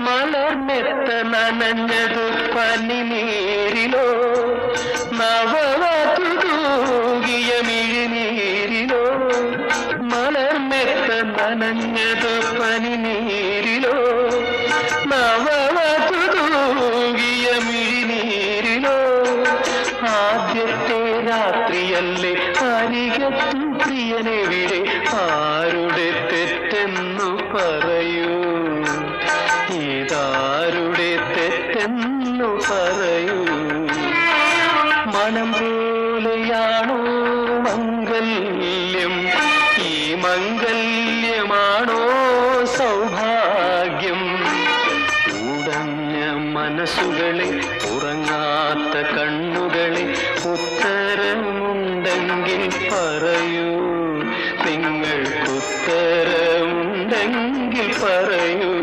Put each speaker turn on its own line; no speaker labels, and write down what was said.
മലർമെത്ത നനഞ്ഞതു പനിനീരിലോ നവവധു തൂകിയ മിഴിനീരിലോ. മലർമെത്ത നനഞ്ഞതു പനിനീരിലോ നവവധു തൂകിയ മിഴിനീരിലോ ആദ്യത്തെ രാത്രിയല്ലേ അരികത്തു പ്രിയനെവിടെ ആരുടെ തെറ്റെന്നു പറയൂ മനം പോലെയാണോ മംഗല്യം? ഈ മംഗല്യമാണോ സൗഭാഗ്യം? ഉടഞ്ഞ മനസ്സുകളെ ഉറങ്ങാത്ത കണ്ണുകളെ ഉത്തരമുണ്ടെങ്കിൽ പറയൂ. നിങ്ങൾക്കുത്തരമുണ്ടെങ്കിൽ പറയൂ.